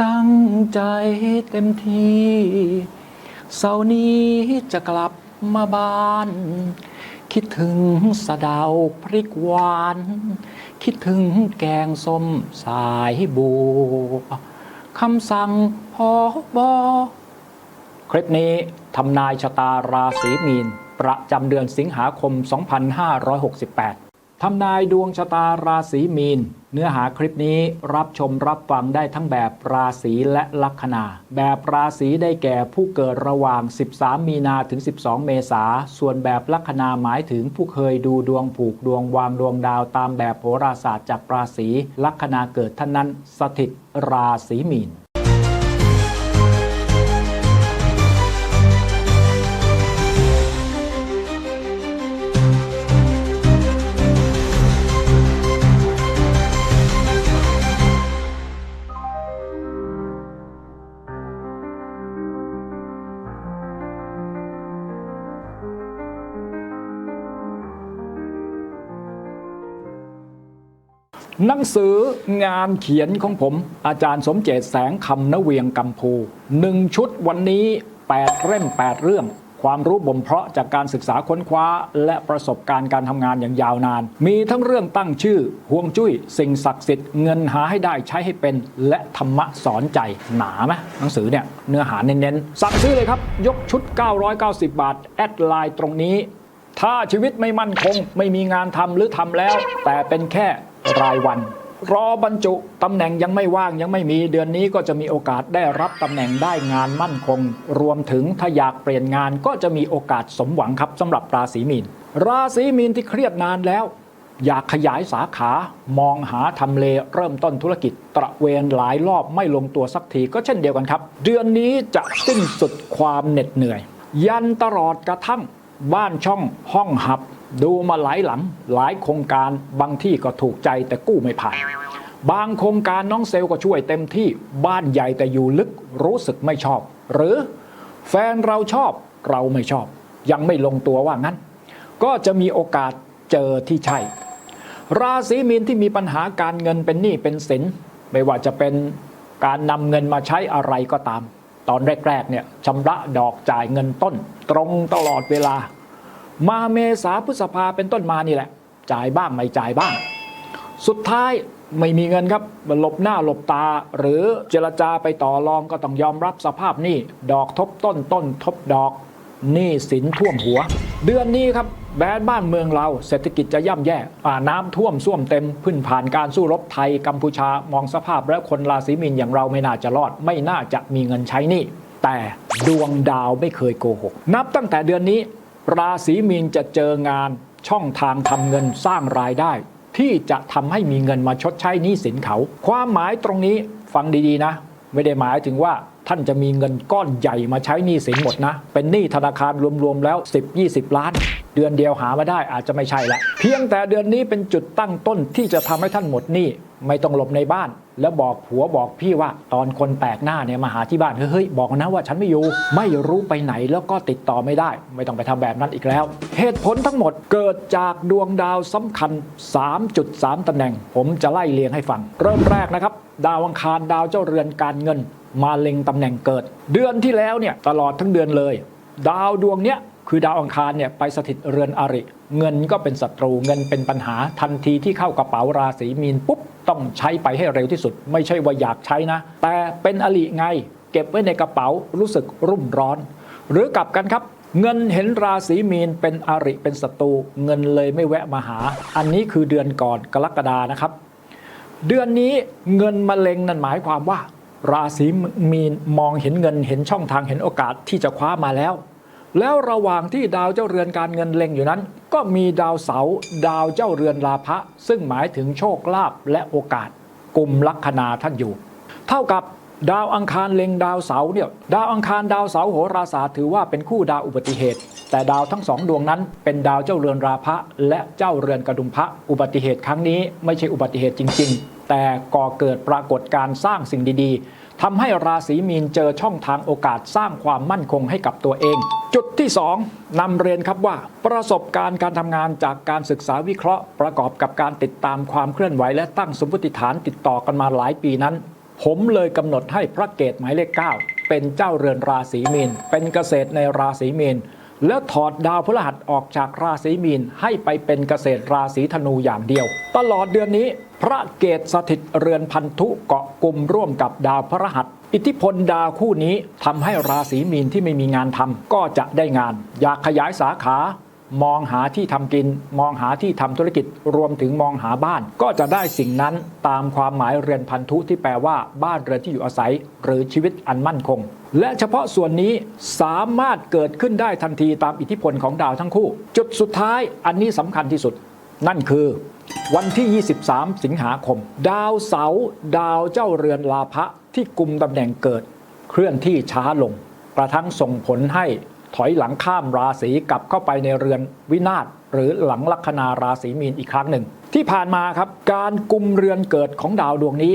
ตั้งใจเต็มที่ เสาร์นี้จะกลับมาบ้าน คิดถึงสะเดาวพริกหวาน คิดถึงแกงส้มสายบัวคำสั่งพอบอคลิปนี้ทำนายชะตาราศีมีน ประจำเดือนสิงหาคม 2568 ทำนายดวงชะตาราศีมีน เนื้อหาคลิปนี้รับชมรับฟังได้ทั้งแบบราศีและลัคนา แบบราศีได้แก่ผู้เกิดระหว่าง 13 มีนาถึง 12 เมษา ส่วนแบบลัคนาหมายถึงผู้เคยดูดวงผูกดวงวางดวงดาวตามแบบโหราศาสตร์จากราศีลัคนาเกิดท่านนั้นสถิตราศีมีน หนังสืองานเขียนของผม อาจารย์สมเจตแสงคำนเวียงกัมพูหนึ่งชุดวันนี้ 8 เล่ม 8 เรื่อง ความรู้บ่มเพาะจากการศึกษาค้นคว้า และประสบการณ์การทำงานอย่างยาวนาน มีทั้งเรื่องตั้งชื่อห่วงจุ้ย สิ่งศักดิ์สิทธิ์เงินหาให้ได้ใช้ให้เป็น และธรรมะสอนใจหนาไหมหนังสือเนี่ยเนื้อหาเน้นๆ สั่งซื้อเลยครับ ยกชุด 990 บาท แอดไลน์ตรงนี้ ถ้าชีวิตไม่มั่นคง ไม่มีงานทำหรือทำแล้ว แต่เป็นแค่ รายวัน รอบรรจุตำแหน่งยังไม่ว่างยังไม่มีเดือนนี้ก็จะมีโอกาสได้รับตำแหน่งได้งานมั่นคง รวมถึงถ้าอยากเปลี่ยนงานก็จะมีโอกาสสมหวังครับสำหรับราศีมีน ราศีมีนที่เครียดนานแล้ว อยากขยายสาขามองหาทำเลเริ่มต้นธุรกิจ ตระเวนหลายรอบไม่ลงตัวสักทีก็เช่นเดียวกันครับ เดือนนี้จะสิ้นสุดความเหน็ดเหนื่อย ยันตลอดกระทั่งบ้านช่องห้องหับ ดูมาหลายหลังหลายโครงการบางที่ก็ถูกใจแต่กู้ไม่ผ่าน บางโครงการน้องเซลก็ช่วยเต็มที่บ้านใหญ่แต่อยู่ลึกรู้สึกไม่ชอบ หรือแฟนเราชอบเราไม่ชอบ ยังไม่ลงตัวว่างั้น ก็จะมีโอกาสเจอที่ใช่ ราศีมีนที่มีปัญหาการเงินเป็นหนี้เป็นสิน ไม่ว่าจะเป็นการนำเงินมาใช้อะไรก็ตาม ตอนแรกๆเนี่ยชำระดอกจ่ายเงินต้น ตรงตลอดเวลา มาเมษาพฤษภาเป็นต้นมานี่แหละ จ่ายบ้างไม่จ่ายบ้าง สุดท้ายไม่มีเงินครับหลบหน้าหลบตา หรือเจรจาไปต่อรองก็ต้องยอมรับสภาพหนี้ดอกทบต้นต้นทบดอกหนี้สินท่วมหัว เดือนนี้ครับแบนบ้านเมืองเราเศรษฐกิจจะย่ำแย่อ่าน้ำท่วมส้วมเต็มพึ่นผ่านการสู้รบไทยกัมพูชามองสภาพแล้วคนราศีมีนอย่างเราไม่น่าจะรอด ไม่น่าจะมีเงินใช้นี้แต่ดวงดาวไม่เคยโกหก นับตั้งแต่เดือนนี้ ราศีมีนจะเจองานช่องทางทำเงินสร้างรายได้ ที่จะทำให้มีเงินมาชดใช้หนี้สินเขา ความหมายตรงนี้ฟังดีๆนะ ไม่ได้หมายถึงว่าท่านจะมีเงินก้อนใหญ่มาใช้หนี้สินหมดนะ เป็นหนี้ธนาคารรวมๆแล้ว 10-20 ล้าน เดือนเดียวหามาได้อาจจะไม่ใช่ละเพียงแต่เดือนนี้เป็นจุดตั้งต้นที่จะทำให้ท่านหมดหนี้ ไม่ต้องหลบในบ้าน แล้วบอกผัวบอกพี่ว่าตอนคนแปลกหน้าเนี่ยมาหาที่บ้านเฮ้ยบอกนะว่าฉันไม่อยู่ไม่รู้ไปไหนแล้วก็ติดต่อไม่ได้ ไม่ต้องไปทำแบบนั้นอีกแล้ว เหตุผลทั้งหมดเกิดจากดวงดาวสำคัญ 3.3ตำแหน่ง ผมจะไล่เรียงให้ฟัง เริ่มแรกนะครับดาวอังคารดาวเจ้าเรือนการเงิน มาเล็งตำแหน่งเกิด เดือนที่แล้วเนี่ยตลอดทั้งเดือนเลย ดาวดวงเนี้ย คือดาวอังคารเนี่ยไปสถิตเรือนอริ เงินก็เป็นศัตรูเงินเป็นปัญหาทันทีที่เข้ากระเป๋าราศีมีนปุ๊บต้องใช้ไปให้เร็วที่สุด ไม่ใช่ว่าอยากใช้นะ แต่เป็นอริไง เก็บไว้ในกระเป๋ารู้สึกรุ่มร้อน หรือกลับกันครับเงินเห็นราศีมีนเป็นอริเป็นศัตรูเงินเลยไม่แวะมาหา อันนี้คือเดือนก่อนกรกฎานะครับ เดือนนี้เงินมะเร็งนั่นหมายความว่า ราศีมีนมองเห็นเงินเห็นช่องทางเห็นโอกาสที่จะคว้ามาแล้ว แล้วระหว่างที่ดาวเจ้าเรือนการเงินเล็งอยู่นั้น ก็มีดาวเสาดาวเจ้าเรือนลาภะซึ่งหมายถึงโชคลาภและโอกาสกลุ่มลัคนาท่านอยู่ เท่ากับดาวอังคารเล็งดาวเสาเนี่ยดาวอังคารดาวเสาโหราศาสตร์ถือว่าเป็นคู่ดาวอุบัติเหตุ แต่ดาวทั้งสองดวงนั้น เป็นดาวเจ้าเรือนราพะและเจ้าเรือนกระดุมพระอุบัติเหตุครั้งนี้ไม่ใช่อุบัติเหตุจริง ๆ แต่ก่อเกิดปรากฏการณ์สร้างสิ่งดีๆ ทำให้ราศีมีนเจอช่องทางโอกาสสร้างความมั่นคงให้กับตัวเอง จุดที่ 2นำเรียนครับว่า ประสบการณ์การทำงานจากการศึกษาวิเคราะห์ ประกอบกับการติดตามความเคลื่อนไหวและตั้งสมมติฐานติดต่อกันมาหลายปีนั้น ผมเลยกำหนดให้พระเกตหมายเลข 9 เป็นเจ้าเรือนราศีมีนเป็นเกษตรในราศีมีน แล้วถอดดาวพฤหัสออกจากราศีมีนให้ไปเป็นเกษตรราศีธนูอย่างเดียว ตลอดเดือนนี้ พระเกตสถิตเรือนพันธุเกาะกลุ่มร่วมกับดาวพฤหัส อิทธิพลดาวคู่นี้ทำให้ราศีมีนที่ไม่มีงานทำก็จะได้งาน อยากขยายสาขา มองหาที่ทำกิน มองหาที่ทำธุรกิจรวมถึงมองหาบ้าน ก็จะได้สิ่งนั้นตามความหมายเรือนพันธุที่แปลว่าบ้านเรือนที่อยู่อาศัย หรือชีวิตอันมั่นคง และเฉพาะส่วนนี้สามารถเกิดขึ้นได้ทันทีตามอิทธิพลของดาวทั้งคู่ จุดสุดท้ายอันนี้สำคัญที่สุด นั่นคือ วันที่ 23 สิงหาคม ดาวเสาร์ดาวเจ้าเรือนลาภะที่กุมตำแหน่งเกิด เคลื่อนที่ช้าลงกระทั่งส่งผลให้ ถอยหลังข้ามราศีกลับเข้าไปในเรือนวินาศหรือหลังลัคนาราศีมีนอีกครั้งหนึ่ง ที่ผ่านมาครับการกุมเรือนเกิดของดาวดวงนี้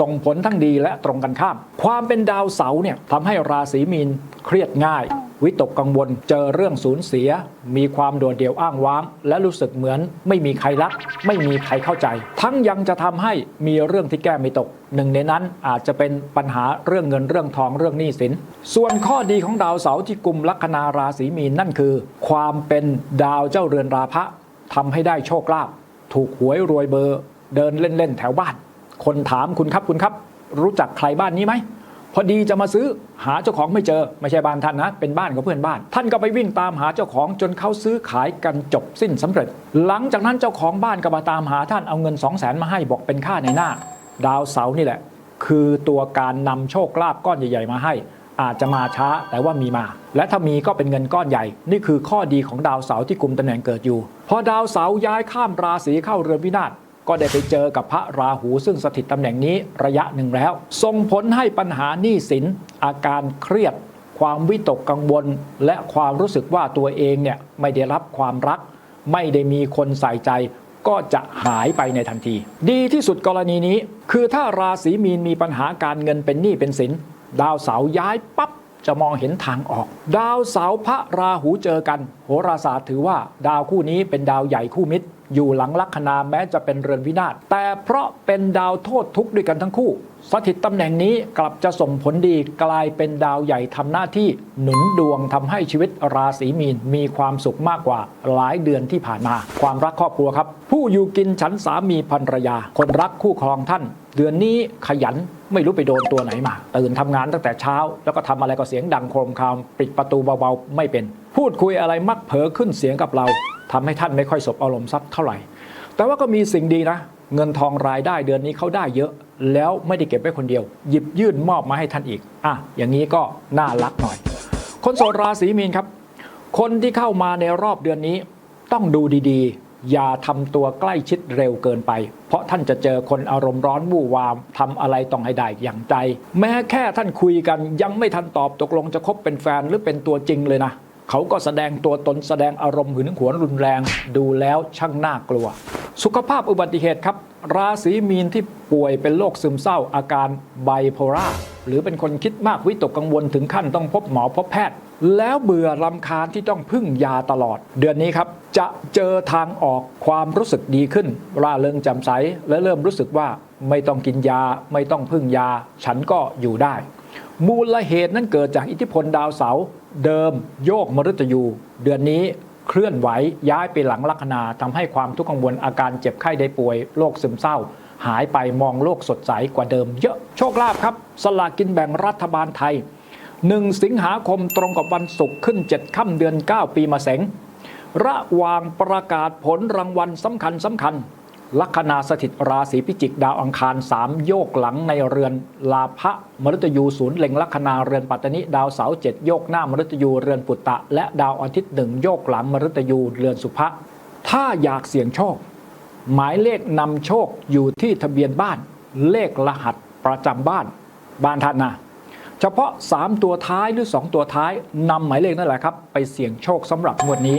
ส่งผลทั้งดีและตรงกันข้าม ความเป็นดาวเสาร์เนี่ยทำให้ราศีมีนเครียดง่าย วิตกกังวล เจอเรื่องสูญเสีย มีความโดดเดี่ยวอ้างว้าง และรู้สึกเหมือนไม่มีใครรัก ไม่มีใครเข้าใจ ทั้งยังจะทำให้มีเรื่องที่แก้ไม่ตก หนึ่งในนั้นอาจจะเป็นปัญหาเรื่องเงินเรื่องทองเรื่องหนี้สิน ส่วนข้อดีของดาวเสาร์ที่กลุ่มลัคนาราศีมีนนั่นคือ ความเป็นดาวเจ้าเรือนราพะทำให้ได้โชคลาภถูกหวยรวยเบอร์ เดินเล่นๆแถวบ้าน คนถามคุณครับคุณครับ รู้จักใครบ้านนี้ไหม พอดีจะมาซื้อหาเจ้าของไม่เจอ ไม่ใช่บ้านท่านนะ เป็นบ้านของเพื่อนบ้าน ท่านก็ไปวิ่งตามหาเจ้าของจนเขาซื้อขายกันจบสิ้นสำเร็จ หลังจากนั้นเจ้าของบ้านก็มาตามหาท่านเอาเงิน 2 0 0แสนมาให้บอกเป็นค่าในหน้า ดาวเสาร์นี่แหละ คือตัวการนำโชคลาภก้อนใหญ่ๆมาให้ อาจจะมาช้าแต่ว่ามีมา และถ้ามีก็เป็นเงินก้อนใหญ่ นี่คือข้อดีของดาวเสาร์ที่กลุ่มตำแหน่งเกิดอยู่ พอดาวเสาร์ย้ายข้ามราศีเข้าเรือนวินาศ ก็ได้ไปเจอกับพระราหูซึ่งสถิตตำแหน่งนี้ระยะหนึ่งแล้ว ส่งผลให้ปัญหาหนี้สิน อาการเครียด ความวิตกกังวล และความรู้สึกว่าตัวเองเนี่ยไม่ได้รับความรัก ไม่ได้มีคนใส่ใจก็จะหายไปในทันที ดีที่สุดกรณีนี้ คือถ้าราศีมีนมีปัญหาการเงินเป็นหนี้เป็นสิน ดาวเสาย้ายปั๊บจะมองเห็นทางออก ดาวเสาพระราหูเจอกัน โหราศาสตร์ถือว่าดาวคู่นี้เป็นดาวใหญ่คู่มิตร อยู่หลังลัคนาแม้จะเป็นเรือนวินาศแต่เพราะเป็นดาวโทษทุกข์ด้วยกันทั้งคู่ สถิตตำแหน่งนี้กลับจะส่งผลดีกลายเป็นดาวใหญ่ทำหน้าที่หนุนดวงทำให้ชีวิตราศีมีนมีความสุขมากกว่าหลายเดือนที่ผ่านมา ความรักครอบครัวครับ ผู้อยู่กินฉันสามีภรรยา คนรักคู่ครองท่าน เดือนนี้ขยันไม่รู้ไปโดนตัวไหนมาตื่นทำงานตั้งแต่เช้า แล้วก็ทำอะไรก็เสียงดังโครมคราม ปิดประตูเบาๆไม่เป็น พูดคุยอะไรมักเผลอขึ้นเสียงกับเรา ทำให้ท่านไม่ค่อยสบอารมณ์สักเท่าไหร่ แต่ว่าก็มีสิ่งดีนะ เงินทองรายได้เดือนนี้เขาได้เยอะ แล้วไม่ได้เก็บไว้คนเดียว หยิบยื่นมอบมาให้ท่านอีก อะ อย่างนี้ก็น่ารักหน่อย คนโสดราศีมีนครับ คนที่เข้ามาในรอบเดือนนี้ ต้องดูดีๆ อย่าทำตัวใกล้ชิดเร็วเกินไป เพราะท่านจะเจอคนอารมณ์ร้อนวู่วามทำอะไรต้องให้ได้อย่างใจ แม้แค่ท่านคุยกันยังไม่ทันตอบตกลงจะคบเป็นแฟนหรือเป็นตัวจริงเลยนะ เขาก็แสดงตัวตนแสดงอารมณ์หึงหวงรุนแรงดูแล้วช่างน่ากลัว สุขภาพอุบัติเหตุครับ ราศีมีนที่ป่วยเป็นโรคซึมเศร้าอาการไบโพล่าหรือเป็นคนคิดมากวิตกกังวลถึงขั้นต้องพบหมอพบแพทย์ แล้วเบื่อลำคาญที่ต้องพึ่งยาตลอด เดือนนี้ครับ จะเจอทางออกความรู้สึกดีขึ้น ร่าเริงแจ่มใส และเริ่มรู้สึกว่าไม่ต้องกินยา ไม่ต้องพึ่งยา ฉันก็อยู่ได้ มูลเหตุนั้นเกิดจากอิทธิพลดาวเสาร์ เดิมโยกมฤตยู เดือนนี้เคลื่อนไหวย้ายไปหลังลัคนาทำให้ความทุกข์กังวลอาการเจ็บไข้ได้ป่วยโรคซึมเศร้า หายไปมองโลกสดใสกว่าเดิมเยอะโชคลาภครับ สลากกินแบ่งรัฐบาลไทย 1 สิงหาคมตรงกับวันศุกร์ขึ้น 7 ค่ำเดือน 9 ปีมาเสงระหว่างประกาศผลรางวัลสำคัญสำคัญ ลัคนาสถิตราศีพิจิกดาวอังคาร 3 โยกหลังในเรือนลาภะมฤตยูศูนย์เล็งลัคนาเรือนปัตตนิดาวเสาร์เจ็ดโยกหน้ามฤตยูเรือนปุตตะ และดาวอาทิตย์หนึ่งโยกหลังมฤตยูเรือนสุภะถ้าอยากเสี่ยงโชค หมายเลขนำโชคอยู่ที่ทะเบียนบ้าน เลขรหัสประจำบ้าน บ้านท่านนะเฉพาะ 3 ตัวท้ายหรือ 2 ตัวท้ายนำหมายเลขนั่นแหละครับ ไปเสี่ยงโชคสำหรับงวดนี้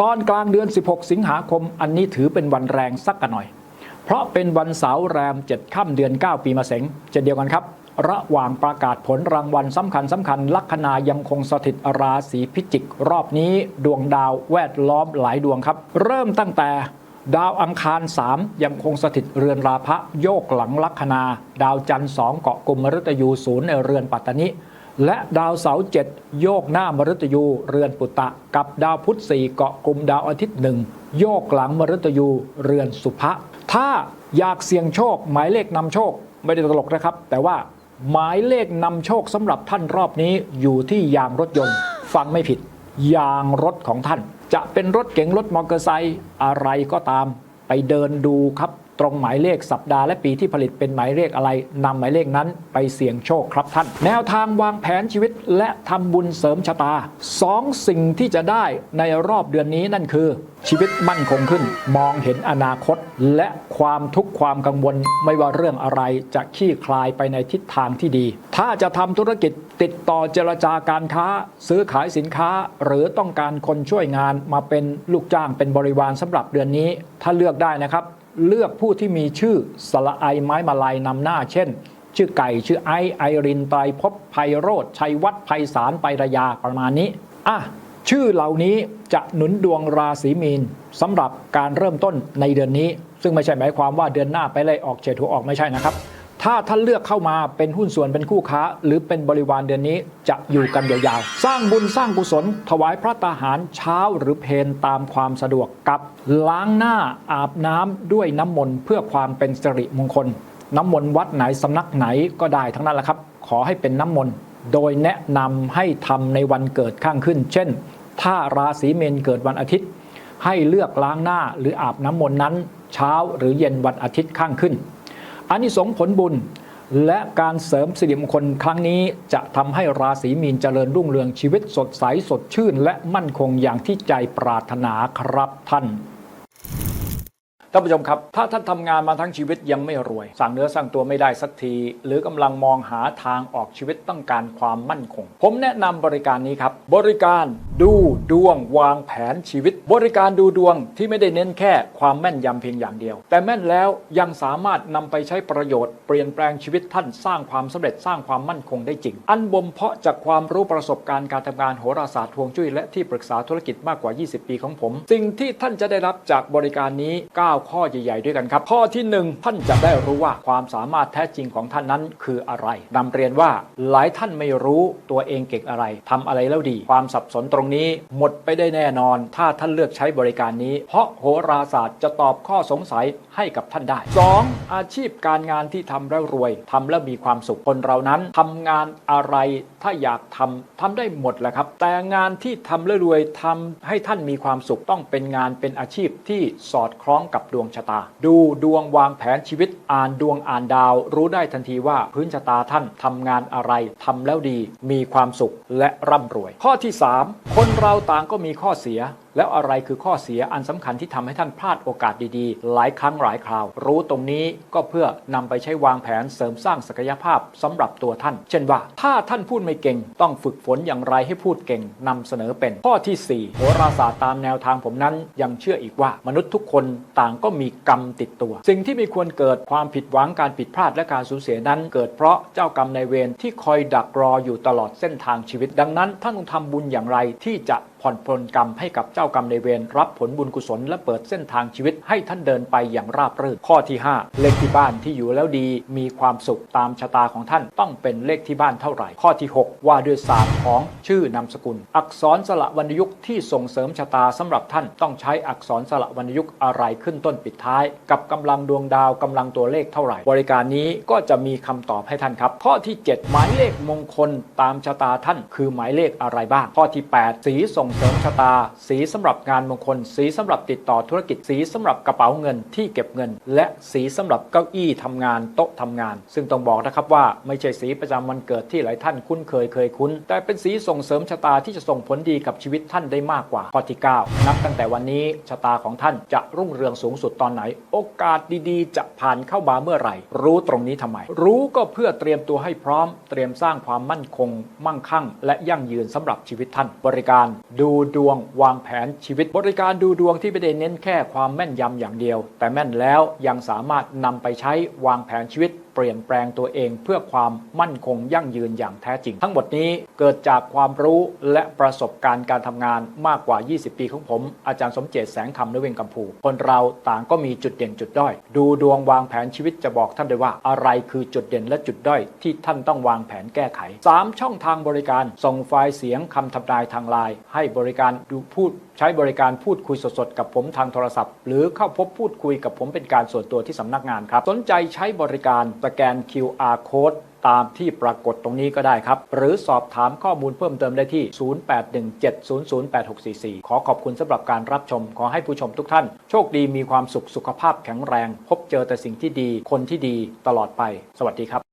ตอนกลางเดือน 16 สิงหาคม อันนี้ถือเป็นวันแรงสักกันหน่อย เพราะเป็นวันเสาร์แรม 7 ค่ำเดือน 9 ปีมะเสงเช่นเดียวกันครับ ระหว่างประกาศผลรางวัลสำคัญสำคัญลัคนายังคงสถิตราศีพิจิก รอบนี้ดวงดาวแวดล้อมหลายดวงครับ เริ่มตั้งแต่ดาวอังคาร 3 ยังคงสถิตเรือนราพะโยกหลังลัคนา ดาวจันทร์2เกาะกลุ่มมฤตยูศูนย์ในเรือนปัตตานิ และดาวเสาร์เจ็ดโยกหน้ามฤตยูเรือนปุตตะ กับดาวพุธสี่เกาะกลุ่มดาวอาทิตย์หนึ่งโยกหลังมฤตยูเรือนสุภะถ้าอยากเสี่ยงโชค หมายเลขนำโชคไม่ได้ตลกนะครับ แต่ว่าหมายเลขนำโชคสำหรับท่านรอบนี้อยู่ที่ยางรถยนต์ ฟังไม่ผิด ยางรถของท่าน จะเป็นรถเก๋งรถมอเตอร์ไซค์อะไรก็ตาม ไปเดินดูครับ ตรงหมายเลขสัปดาห์และปีที่ผลิตเป็นหมายเลขอะไรนำหมายเลขนั้นไปเสี่ยงโชคครับท่าน แนวทางวางแผนชีวิตและทำบุญเสริมชะตาสองสิ่งที่จะได้ในรอบเดือนนี้นั่นคือ ชีวิตมั่นคงขึ้น มองเห็นอนาคต และความทุกข์ความกังวลไม่ว่าเรื่องอะไรจะคลี่คลายไปในทิศทางที่ดี ถ้าจะทำธุรกิจติดต่อเจรจาการค้า ซื้อขายสินค้า หรือต้องการคนช่วยงานมาเป็นลูกจ้างเป็นบริวารสำหรับเดือนนี้ ถ้าเลือกได้นะครับ เลือกผู้ที่มีชื่อสละไอไม้มาลายนำหน้า เช่น ชื่อไก่ชื่อไอไอรินไตรภพไพโรธชัยวัฒน์ไพศาลไประยาประมาณนี้อะชื่อเหล่านี้จะหนุนดวงราศีมีนสำหรับการเริ่มต้นในเดือนนี้ ซึ่งไม่ใช่หมายความว่าเดือนหน้าไปเลยออกเฉดหัวออกไม่ใช่นะครับ ถ้าท่านเลือกเข้ามาเป็นหุ้นส่วนเป็นคู่ค้า หรือเป็นบริวารเดือนนี้จะอยู่กันยาวๆ สร้างบุญสร้างกุศล ถวายพระตาหารเช้าหรือเพนตามความสะดวกกับล้างหน้าอาบน้ำด้วยน้ำมนต์เพื่อความเป็นสิริมงคล น้ำมนต์วัดไหนสำนักไหนก็ได้ทั้งนั้นแหละครับ ขอให้เป็นน้ำมนต์โดยแนะนำให้ทำในวันเกิดข้างขึ้น เช่น ถ้าราศีเมนเกิดวันอาทิตย์ ให้เลือกล้างหน้าหรืออาบน้ำมนต์นั้น เช้าหรือเย็นวันอาทิตย์ข้างขึ้น อานิสงส์ผลบุญ และการเสริมสิริมงคลครั้งนี้จะทำให้ราศีมีนเจริญรุ่งเรืองชีวิตสดใสสดชื่น และมั่นคงอย่างที่ใจปรารถนาครับท่าน ท่านผู้ชมครับ ถ้าท่านทำงานมาทั้งชีวิตยังไม่รวยสั่งเนื้อสั่งตัวไม่ได้สักที หรือกำลังมองหาทางออกชีวิตต้องการความมั่นคง ผมแนะนำบริการนี้ครับ บริการดูดวงวางแผนชีวิต บริการดูดวงที่ไม่ได้เน้นแค่ความแม่นยำเพียงอย่างเดียว แต่แม่นแล้วยังสามารถนำไปใช้ประโยชน์เปลี่ยนแปลงชีวิตท่านสร้างความสำเร็จสร้างความมั่นคงได้จริง อันบ่มเพาะจากความรู้ประสบการณ์การทำงานโหราศาสตร์ฮวงจุ้ยและที่ปรึกษาธุรกิจมากกว่า 20 ปีของผม สิ่งที่ท่านจะได้รับจากบริการนี้9ข้อใหญ่ ๆ ด้วยกันครับ ข้อที่ 1 ท่านจะได้รู้ว่าความสามารถแท้จริงของท่านนั้นคืออะไรนำเรียนว่าหลายท่านไม่รู้ตัวเองเก่งอะไรทำอะไรแล้วดี ความสับสนตรงนี้หมดไปได้แน่นอน ถ้าท่านเลือกใช้บริการนี้ เพราะโหราศาสตร์จะตอบข้อสงสัยให้กับท่านได้ 2. อาชีพการงานที่ทำแล้วรวยทำแล้วมีความสุขคนเรานั้นทำงานอะไรถ้าอยากทำทำได้หมดแหละครับ แต่งานที่ทำแล้วรวยทำให้ท่านมีความสุขต้องเป็นงานเป็นอาชีพที่สอดคล้องกับดวงชะตา ดูดวงวางแผนชีวิตอ่านดวงอ่านดาว รู้ได้ทันทีว่าพื้นชะตาท่านทำงานอะไรทำแล้วดี มีความสุขและร่ำรวย ข้อที่ 3 คนเราต่างก็มีข้อเสีย แล้วอะไรคือข้อเสียอันสำคัญที่ทำให้ท่านพลาดโอกาสดีๆ หลายครั้งหลายคราว รู้ตรงนี้ก็เพื่อนำไปใช้วางแผนเสริมสร้างศักยภาพสำหรับตัวท่าน เช่นว่า ถ้าท่านพูดไม่เก่ง ต้องฝึกฝนอย่างไรให้พูดเก่งนำเสนอเป็น ข้อทีสี่4โหราศาสตร์ตามแนวทางผมนั้นยังเชื่ออีกว่ามนุษย์ทุกคนต่างก็มีกรรมติดตัว สิ่งที่ไม่ควรเกิดความผิดหวังการผิดพลาดและการสูญเสียนั้น เกิดเพราะเจ้ากรรมนายเวรที่คอยดักรออยู่ตลอดเส้นทางชีวิต ดังนั้นท่านต้องทำบุญอย่างไรที่จะผ่อนปลนกรรมให้กับเจ้ากรรมในเวรรับผลบุญกุศลและเปิดเส้นทางชีวิตให้ท่านเดินไปอย่างราบรื่นข้อที่ 5 เลขที่บ้านที่อยู่แล้วดีมีความสุขตามชะตาของท่านต้องเป็นเลขที่บ้านเท่าไหร่ ข้อที่ 6 ว่าด้วยศาสตร์ของชื่อนามสกุล อักษรสละวรรณยุกต์ที่ส่งเสริมชะตาสำหรับท่านต้องใช้อักษรสละวรรณยุกต์อะไรขึ้นต้นปิดท้าย กับกำลังดวงดาวกำลังตัวเลขเท่าไหร่ บริการนี้ก็จะมีคำตอบให้ท่านครับ ข้อที่ 7 หมายเลขมงคลตามชะตาท่าน คือหมายเลขอะไรบ้าง ข้อที่ 8 สีส่ง่งเสริมชะตา สีสำหรับงานมงคล สีสำหรับติดต่อธุรกิจสีสำหรับกระเป๋าเงินที่เก็บเงิน และสีสำหรับเก้าอี้ทำงานโต๊ะทำงาน ซึ่งต้องบอกนะครับว่าไม่ใช่สีประจำวันเกิดที่หลายท่านคุ้นเคยเคยคุ้น แต่เป็นสีส่งเสริมชะตาที่จะส่งผลดีกับชีวิตท่านได้มากกว่าข้อที่ 9 นับตั้งแต่วันนี้ชะตาของท่านจะรุ่งเรืองสูงสุดตอนไหน โอกาสดีๆ จะผ่านเข้ามาเมื่อไหร่ รู้ตรงนี้ทำไม รู้ก็เพื่อเตรียมตัวให้พร้อม เตรียมสร้างความมั่นคง มั่งคั่ง และยั่งยืนสำหรับชีวิตท่านบริการดูดวงวางแผนชีวิต บริการดูดวงที่ไม่ได้เน้นแค่ความแม่นยำอย่างเดียว แต่แม่นแล้วยังสามารถนำไปใช้วางแผนชีวิต เปลี่ยนแปลงตัวเองเพื่อความมั่นคงยั่งยืนอย่างแท้จริง ทั้งหมดนี้เกิดจากความรู้และประสบการณ์การทำงานมากกว่า 20 ปีของผม อาจารย์สมเจตแสงคำนเวงกัมพู คนเราต่างก็มีจุดเด่นจุดด้อย ดูดวงวางแผนชีวิตจะบอกท่านได้ว่าอะไรคือจุดเด่นและจุดด้อยที่ท่านต้องวางแผนแก้ไข 3 ช่องทางบริการส่งไฟล์เสียงคำทำนายทางไลน์ให้บริการดูพูดใช้บริการพูดคุยสดๆ กับผมทางโทรศัพท์ หรือเข้าพบพูดคุยกับผมเป็นการส่วนตัวที่สำนักงานครับ สนใจใช้บริการสแกน QR code ตามที่ปรากฏตรงนี้ก็ได้ครับ หรือสอบถามข้อมูลเพิ่มเติมได้ที่ 0817008644 ขอขอบคุณสำหรับการรับชม ขอให้ผู้ชมทุกท่าน โชคดีมีความสุขสุขภาพแข็งแรง พบเจอแต่สิ่งที่ดี คนที่ดีตลอดไป สวัสดีครับ